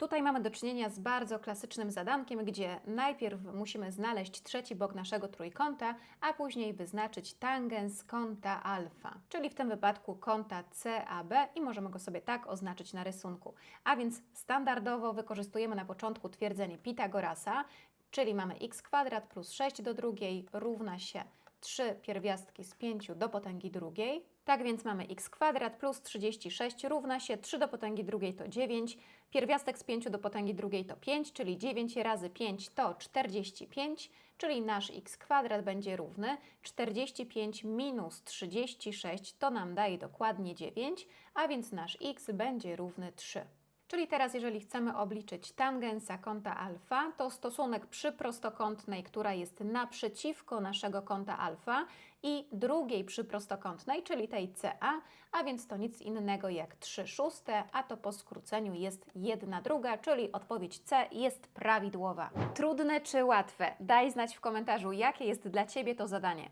Tutaj mamy do czynienia z bardzo klasycznym zadankiem, gdzie najpierw musimy znaleźć trzeci bok naszego trójkąta, a później wyznaczyć tangens kąta alfa, czyli w tym wypadku kąta CAB i możemy go sobie tak oznaczyć na rysunku. A więc standardowo wykorzystujemy na początku twierdzenie Pitagorasa, czyli mamy x kwadrat plus 6 do drugiej równa się 3 pierwiastki z 5 do potęgi drugiej. Tak więc mamy x kwadrat plus 36 równa się 3 do potęgi drugiej to 9, pierwiastek z 5 do potęgi drugiej to 5, czyli 9 razy 5 to 45, czyli nasz x kwadrat będzie równy 45 minus 36 to nam daje dokładnie 9, a więc nasz x będzie równy 3. Czyli teraz, jeżeli chcemy obliczyć tangensa kąta alfa, to stosunek przy prostokątnej, która jest naprzeciwko naszego kąta alfa i drugiej przy prostokątnej, czyli tej CA, a więc to nic innego jak 3 szóste, a to po skróceniu jest 1 druga, czyli odpowiedź C jest prawidłowa. Trudne czy łatwe? Daj znać w komentarzu, jakie jest dla Ciebie to zadanie.